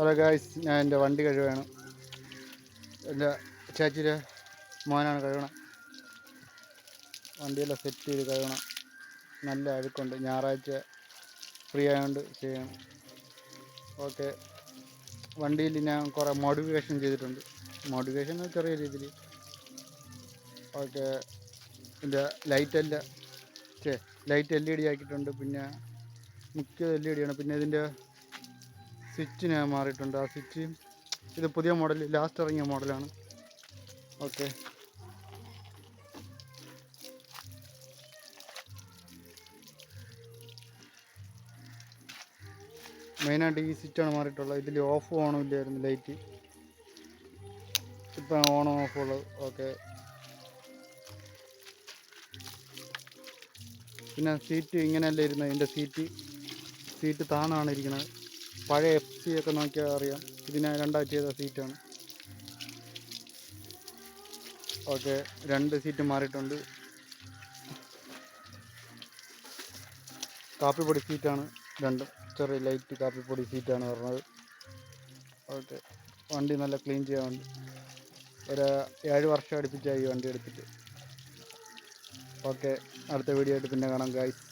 Hello guys ഞാൻ എന്റെ വണ്ടി കഴുകണം എന്റെ ചേച്ചിയുടെ മോനാണ് കഴുകണം വണ്ടിയെല്ലാം സെറ്റ് ചെയ്ത് കഴുകണം. നല്ല അഴുക്കുണ്ട്. ഞായറാഴ്ച ഫ്രീ ആയതുകൊണ്ട് ചെയ്യണം. ഓക്കെ. വണ്ടിയിൽ ഞാൻ കുറേ മോഡിഫിക്കേഷൻ ചെയ്തിട്ടുണ്ട്. മോഡിഫിക്കേഷൻ ചെറിയ രീതിയിൽ. ഓക്കെ. ഇതിന്റെ ലൈറ്റെല്ലാം ചേ ലൈറ്റ് എൽ ഇ ഡി ആക്കിയിട്ടുണ്ട്. പിന്നെ മുഖ്യ എൽ ഇ ഡി ആണ്. പിന്നെ ഇതിന്റെ സ്വിച്ചിന് മാറിയിട്ടുണ്ട്. ആ സ്വിച്ച് ഇത് പുതിയ മോഡൽ ലാസ്റ്റ് ഇറങ്ങിയ മോഡലാണ്. ഓക്കെ മെയിനായിട്ട് ഈ സ്വിച്ചാണ് മാറിയിട്ടുള്ളത്. ഇതിൽ ഓഫ് ഓണും ഇല്ലായിരുന്നു ലൈറ്റ് ഇപ്പം ഓണും ഓഫും ഉള്ളത് ഓക്കെ പിന്നെ സീറ്റ് ഇങ്ങനെയല്ല ഇരുന്നത്? ഇതിന്റെ സീറ്റ് സീറ്റ് താണാണ് ഇരിക്കുന്നത്. പഴയ എഫ് സി ഒക്കെ നോക്കിയാൽ അറിയാം. ഇതിന് രണ്ടാഴ്ച ചെയ്ത സീറ്റാണ് ഓക്കെ രണ്ട് സീറ്റ് മാറിയിട്ടുണ്ട്. കാപ്പിപ്പൊടി സീറ്റാണ് രണ്ടും. ചെറിയ ലൈറ്റ് കാപ്പിപ്പൊടി സീറ്റാണ് പറഞ്ഞത്. ഓക്കെ വണ്ടി നല്ല ക്ലീൻ ചെയ്യാനുണ്ട് ഒരു ഏഴ് വർഷം അടുപ്പിച്ചായി വണ്ടി എടുത്തിട്ട്. ഓക്കെ അടുത്ത വീഡിയോ ആയിട്ട് പിന്നെ കാണാം ഗായ്സ്